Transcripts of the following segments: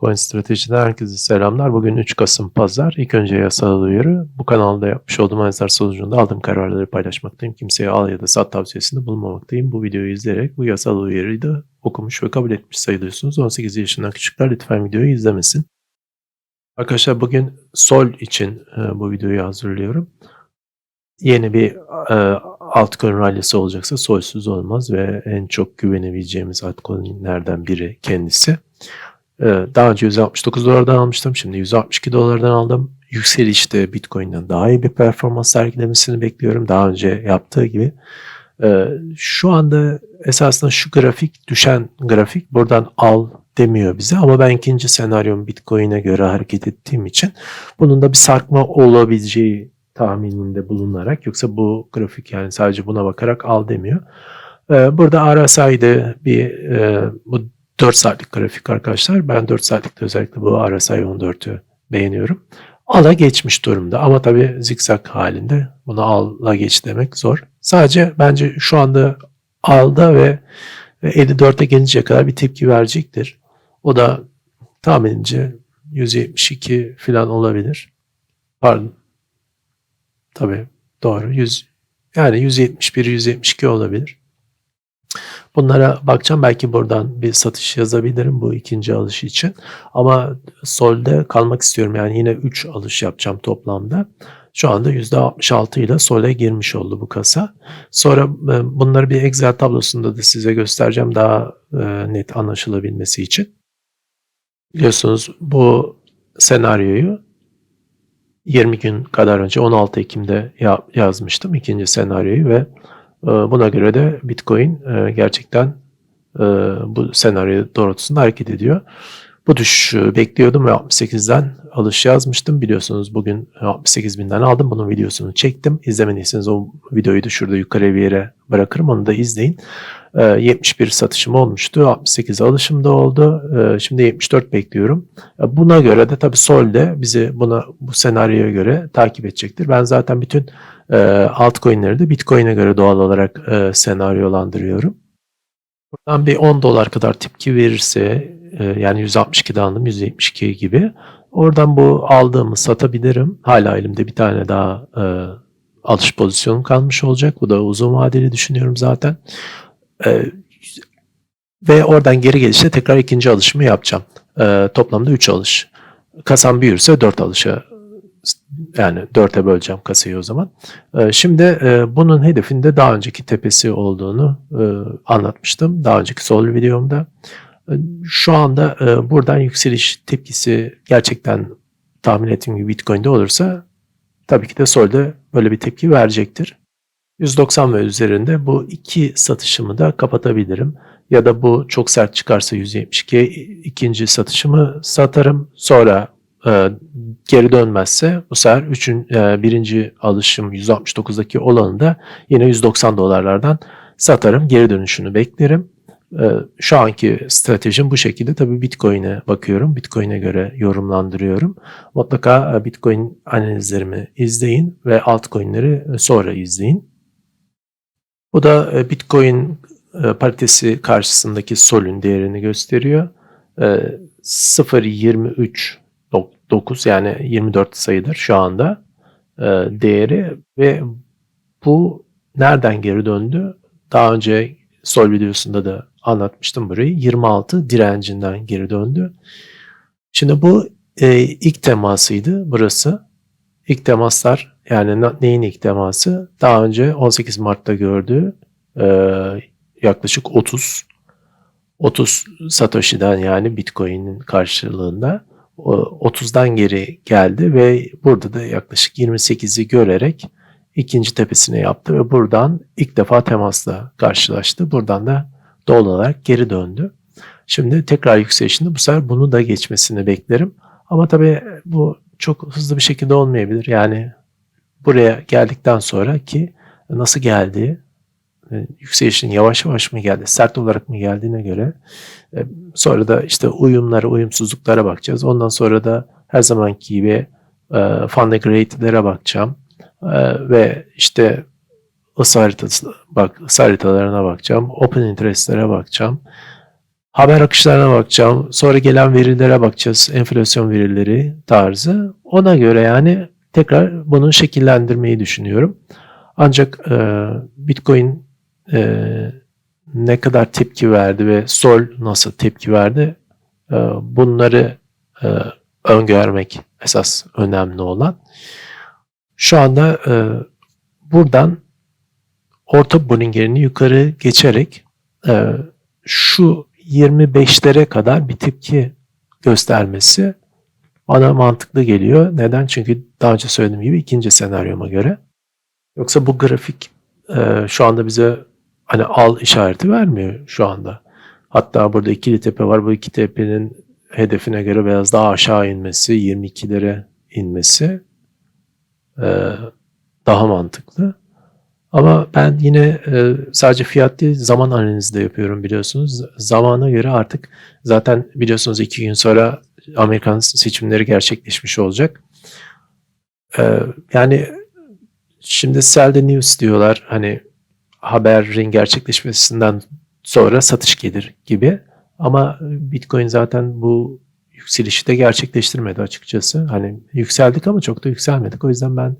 Coin Strateji'den herkese selamlar. Bugün 3 Kasım Pazar. İlk önce yasal uyarı. Bu kanalda yapmış olduğum analizler sonucunda aldığım kararları paylaşmaktayım. Kimseye al ya da sat tavsiyesinde bulunmamaktayım. Bu videoyu izleyerek bu yasal uyarıyı da okumuş ve kabul etmiş sayılıyorsunuz. 18 yaşından küçükler lütfen videoyu izlemesin. Arkadaşlar bugün Sol için e, bu videoyu hazırlıyorum. Yeni bir e, altcoin rallisi olacaksa Sol'suz olmaz ve en çok güvenebileceğimiz altcoin'lerden biri kendisi. Ee, Daha önce 169 dolardan almıştım. Şimdi 162 dolardan aldım. Yükselişte Bitcoin'den daha iyi bir performans sergilemesini bekliyorum. Daha önce yaptığı gibi. Ee, Şu anda esasında şu grafik düşen grafik buradan al demiyor bize ama ben ikinci senaryom Bitcoin'e göre hareket ettiğim için bunun da bir sarkma olabileceği tahmininde bulunarak yoksa bu grafik yani sadece buna bakarak al demiyor. Ee, Burada RSI'de bir e, bu 4 saatlik grafik arkadaşlar. Ben 4 saatlikte özellikle bu RSI 14'ü beğeniyorum. Ala geçmiş durumda ama tabii zikzak halinde. Bunu ala geç demek zor. Sadece bence şu anda alda ve 54'e gelinceye kadar bir tepki verecektir. O da tahminince 172 falan olabilir. Pardon. Tabii doğru. 100 yani 171 172 olabilir. Bunlara bakacağım. Belki buradan bir satış yazabilirim bu ikinci alış için. Ama solde kalmak istiyorum. Yani yine 3 alış yapacağım toplamda. Şu anda %66 ile sole girmiş oldu bu kasa. Sonra e, bunları bir Excel tablosunda da size göstereceğim daha e, net anlaşılabilmesi için. Biliyorsunuz bu senaryoyu 20 gün kadar önce 16 Ekim'de yazmıştım ikinci senaryoyu ve buna göre de Bitcoin e, gerçekten e, bu senaryo doğrultusunda hareket ediyor. Bu düşüşü bekliyordum ve 68'den alış yazmıştım. Biliyorsunuz bugün 68 binden aldım. Bunun videosunu çektim. İzlemediyseniz o videoyu da şurada yukarı bir yere bırakırım. Onu da izleyin. 71 ee, satışım olmuştu. 68 alışım da oldu. Ee, şimdi 74 bekliyorum. Buna göre de tabii Sol de bizi buna bu senaryoya göre takip edecektir. Ben zaten bütün e, altcoin'leri de Bitcoin'e göre doğal olarak e, senaryolandırıyorum. Buradan bir 10 dolar kadar tepki verirse e, yani 162'de aldım 172 gibi. Oradan bu aldığımı satabilirim. Hala elimde bir tane daha e, alış pozisyonum kalmış olacak. Bu da uzun vadeli düşünüyorum zaten. E, ve oradan geri gelişte tekrar ikinci alışımı yapacağım. E, toplamda 3 alış. Kasam büyürse 4 alışa yani 4'e böleceğim kasayı o zaman. E, şimdi e, bunun hedefinde daha önceki tepesi olduğunu anlatmıştım. Daha önceki sol videomda. Şu anda e, buradan yükseliş tepkisi gerçekten tahmin ettiğim gibi Bitcoin'de olursa tabii ki de solda böyle bir tepki verecektir. 190 ve üzerinde bu iki satışımı da kapatabilirim. Ya da bu çok sert çıkarsa 172 ikinci satışımı satarım. Sonra e, geri dönmezse bu sefer üçün, e, birinci alışım 169'daki olanı da yine 190 dolarlardan satarım. Geri dönüşünü beklerim. E, şu anki stratejim bu şekilde. Tabii Bitcoin'e bakıyorum. Bitcoin'e göre yorumlandırıyorum. Mutlaka e, Bitcoin analizlerimi izleyin ve altcoin'leri sonra izleyin. Bu da e, Bitcoin e, paritesi karşısındaki solün değerini gösteriyor. 0.23 yani 24 sayıdır şu anda değeri ve bu nereden geri döndü? Daha önce sol videosunda da anlatmıştım burayı. 26 direncinden geri döndü. Şimdi bu ilk temasıydı burası. İlk temaslar yani neyin ilk teması? Daha önce 18 Mart'ta gördüğü e, yaklaşık 30 30 Satoshi'den yani Bitcoin'in karşılığında 30'dan geri geldi ve burada da yaklaşık 28'i görerek ikinci tepesine yaptı ve buradan ilk defa temasla karşılaştı. Buradan da doğal olarak geri döndü. Şimdi tekrar yükselişinde bu sefer bunu da geçmesini beklerim. Ama tabii bu çok hızlı bir şekilde olmayabilir. Yani buraya geldikten sonra ki nasıl geldiği, e, yükselişin yavaş yavaş mı geldi, sert olarak mı geldiğine göre e, sonra da işte uyumlara, uyumsuzluklara bakacağız. Ondan sonra da her zamanki gibi e, fund aggregator'lere bakacağım ve işte ısı haritası, bak, ısı haritalarına bakacağım, open interest'lere bakacağım, haber akışlarına bakacağım. Sonra gelen verilere bakacağız. Enflasyon verileri tarzı. Ona göre yani tekrar bunu şekillendirmeyi düşünüyorum. Ancak e, Bitcoin e, ne kadar tepki verdi ve Sol nasıl tepki verdi e, bunları e, öngörmek esas önemli olan. Şu anda e, buradan orta Bollinger'ini yukarı geçerek e, şu 25'lere kadar bir tepki göstermesi bana mantıklı geliyor. Neden? Çünkü daha önce söylediğim gibi ikinci senaryoma göre. Yoksa bu grafik e, şu anda bize hani al işareti vermiyor şu anda. Hatta burada ikili tepe var. Bu iki tepenin hedefine göre biraz daha aşağı inmesi, 22'lere inmesi e, daha mantıklı. Ama ben yine e, sadece fiyat değil zaman analizi de yapıyorum biliyorsunuz. Zamana göre artık zaten biliyorsunuz iki gün sonra Amerikan seçimleri gerçekleşmiş olacak. E, yani şimdi sell the news diyorlar hani haberin gerçekleşmesinden sonra satış gelir gibi. Ama Bitcoin zaten bu yükselişi de gerçekleştirmedi açıkçası. Hani yükseldik ama çok da yükselmedik. O yüzden ben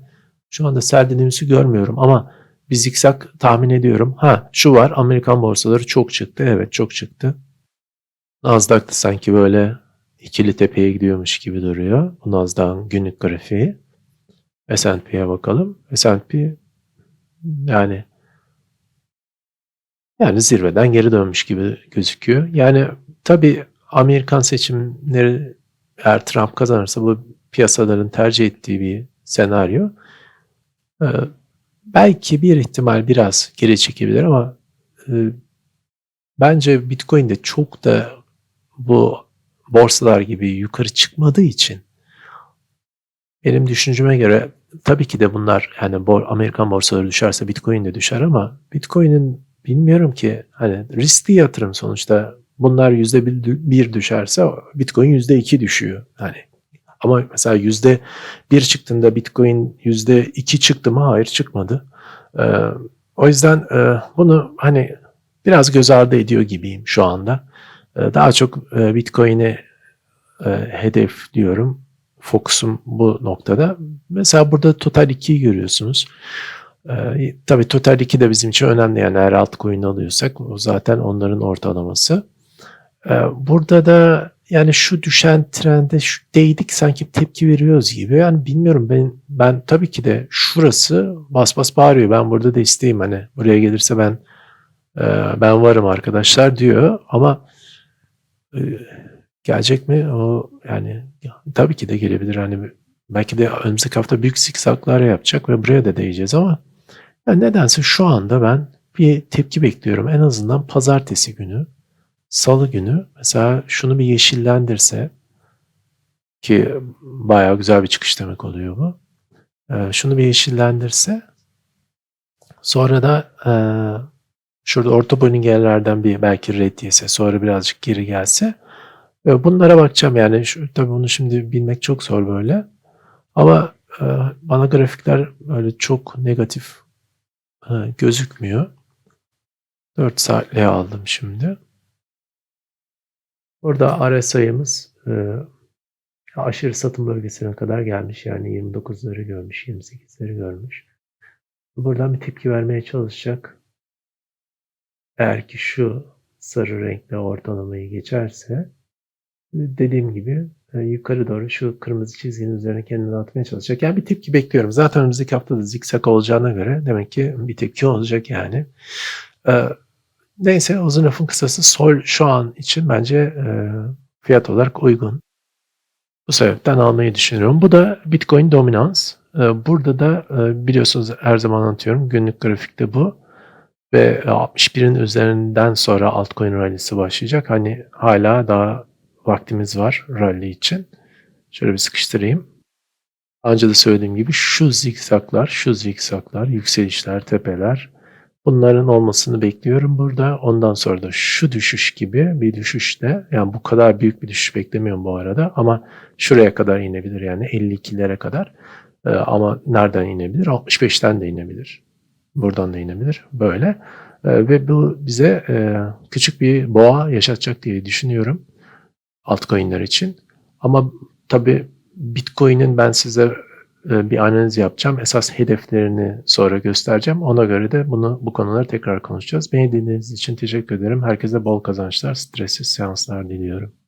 şu anda sell the news'ü görmüyorum ama bir zikzak tahmin ediyorum. Ha şu var Amerikan borsaları çok çıktı. Evet çok çıktı. Nasdaq da sanki böyle ikili tepeye gidiyormuş gibi duruyor. Bu Nasdaq'ın günlük grafiği. S&P'ye bakalım. S&P yani yani zirveden geri dönmüş gibi gözüküyor. Yani tabii Amerikan seçimleri eğer Trump kazanırsa bu piyasaların tercih ettiği bir senaryo. Belki bir ihtimal biraz geri çekebilir ama e, bence Bitcoin de çok da bu borsalar gibi yukarı çıkmadığı için benim düşünceme göre tabii ki de bunlar yani Amerikan borsaları düşerse Bitcoin de düşer ama Bitcoin'in bilmiyorum ki hani riskli yatırım sonuçta bunlar yüzde bir düşerse Bitcoin yüzde iki düşüyor. Hani ama mesela yüzde bir çıktığında Bitcoin yüzde iki çıktı mı? Hayır çıkmadı. Ee, o yüzden e, bunu hani biraz göz ardı ediyor gibiyim şu anda. Ee, daha çok e, Bitcoin'i e, hedef diyorum. Fokusum bu noktada. Mesela burada Total 2'yi görüyorsunuz. Ee, tabii Total 2 de bizim için önemli yani eğer altcoin alıyorsak o zaten onların ortalaması. Ee, burada da yani şu düşen trende şu değdik sanki tepki veriyoruz gibi. Yani bilmiyorum ben ben tabii ki de şurası bas bas bağırıyor. Ben burada da isteyeyim hani buraya gelirse ben e, ben varım arkadaşlar diyor ama e, gelecek mi? O yani tabii ki de gelebilir. Hani belki de önümüzdeki hafta büyük zikzaklar yapacak ve buraya da değeceğiz ama yani nedense şu anda ben bir tepki bekliyorum. En azından pazartesi günü, salı günü mesela şunu bir yeşillendirse ki bayağı güzel bir çıkış demek oluyor bu. Ee, şunu bir yeşillendirse sonra da e, şurada orta Bollinger'lerden bir belki red yese sonra birazcık geri gelse e, bunlara bakacağım yani şu, tabii bunu şimdi bilmek çok zor böyle ama e, bana grafikler böyle çok negatif gözükmüyor. 4 saatliğe aldım şimdi. Burada RSI'miz e, aşırı satım bölgesine kadar gelmiş. Yani 29'ları görmüş, 28'leri görmüş. Buradan bir tepki vermeye çalışacak. Eğer ki şu sarı renkli ortalamayı geçerse dediğim gibi e, yukarı doğru şu kırmızı çizginin üzerine kendini atmaya çalışacak. Yani bir tepki bekliyorum. Zaten önümüzdeki hafta da zikzak olacağına göre demek ki bir tepki olacak yani. E, neyse uzun lafın kısası sol şu an için bence e, fiyat olarak uygun. Bu sebepten almayı düşünüyorum. Bu da Bitcoin dominans. Burada da biliyorsunuz her zaman anlatıyorum günlük grafikte bu. Ve 61'in üzerinden sonra altcoin rally'si başlayacak. Hani hala daha vaktimiz var rally için. Şöyle bir sıkıştırayım. Önce de söylediğim gibi şu zikzaklar, şu zikzaklar, yükselişler, tepeler bunların olmasını bekliyorum burada. Ondan sonra da şu düşüş gibi bir düşüşte yani bu kadar büyük bir düşüş beklemiyorum bu arada ama şuraya kadar inebilir yani 52'lere kadar. Ee, ama nereden inebilir? 65'ten de inebilir. Buradan da inebilir. Böyle. E, ve bu bize e, küçük bir boğa yaşatacak diye düşünüyorum altcoin'ler için. Ama tabii Bitcoin'in ben size bir analiz yapacağım. Esas hedeflerini sonra göstereceğim. Ona göre de bunu bu konuları tekrar konuşacağız. Beni dinlediğiniz için teşekkür ederim. Herkese bol kazançlar, stressiz seanslar diliyorum.